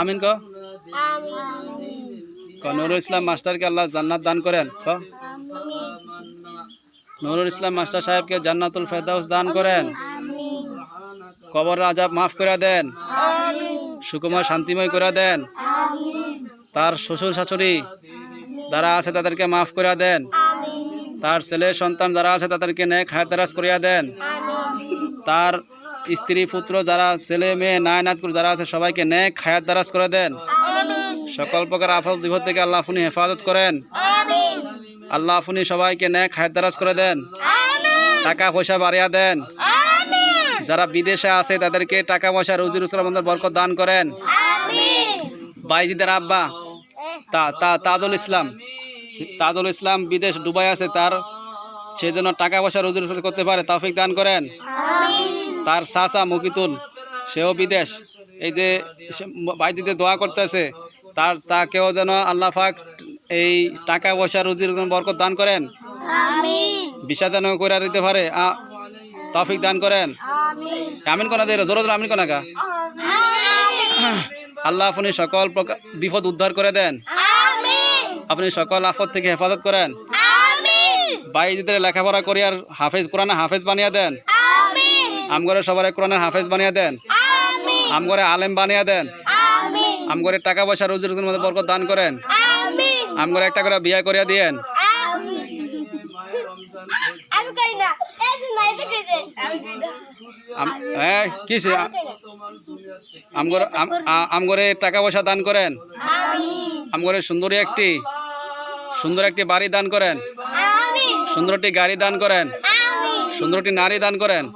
আমিন ক। নুরুল ইসলাম মাস্টারকে আল্লাহ জান্নাত দান করেন ক। নুরুল ইসলাম মাস্টার সাহেবকে জান্নাতুল ফেরদাউস দান করেন। কবর আজাব মাফ করে দেন। সুকুমার শান্তিময় করে দেন। তার শ্বশুর শাশুড়ি যারা আছে তাদেরকে মাফ করে দেন। তার ছেলে সন্তান যারা আছে তাদেরকে নেক হায়াতারাজ করিয়া দেন। তার স্ত্রী পুত্র যারা ছেলে মেয়ে নায়নাত যারা আছে সবাইকে নেক হায়াত দারাজ করে দেন। সকল প্রকার আফল বিপদ থেকে আল্লাহ আপনি হেফাজত করেন। আল্লাহ আপনি সবাইকে নেক হায়াত দারাজ করে দেন। টাকা পয়সা বাড়িয়া দেন। যারা বিদেশে আছে তাদেরকে টাকা পয়সা রুজি রুজগার মধ্যে বরকত দান করেন। বাইজিদের আব্বা তা তা তাজুল ইসলাম। তাজুল ইসলাম বিদেশ দুবাই আছে তার। সেই জন্য টাকা পয়সা রুজি রুজগার করতে পারে তৌফিক দান করেন। তার চাচা মুকিতুল সেও বিদেশ। এই যে বাইদিতে দোয়া করতেছে তার তাকেও যেন আল্লাহ পাক এই টাকা পয়সা রুজির বরকত দান করেন। বিষা যেন করে দিতে পারে। তৌফিক দান করেন। আমিন। কোনা দিয়ে জোর জোর আমিন কোনা কা আল্লাহ আপনি সকল প্রকার বিপদ উদ্ধার করে দেন। আপনি সকল আফত থেকে হেফাজত করেন। বাইদিদের লেখাপড়া করিয়ার হাফেজ কোরআনে হাফেজ বানিয়ে দেন। আমগরে সবার কোরআনের হাফেজ বানিয়ে দেন। আমগরে আলেম বানিয়ে দেন। আমগরে টাকা পয়সা রুজি রুজির মধ্যে বরকত দান করেন। আমগরে একটা করে বিয়ে করিয়া দিয়েন। আমি করি না। এই যে নাই দেখে যে? আমি করি না। আম- এই, কি সে? আ- আমগরে টাকা পয়সা দান করেন। আমগরে সুন্দরী একটি সুন্দর একটি বাড়ি দান করেন। আমি সুন্দর একটি গাড়ি দান করেন। আমি সুন্দর একটি নারী দান করেন।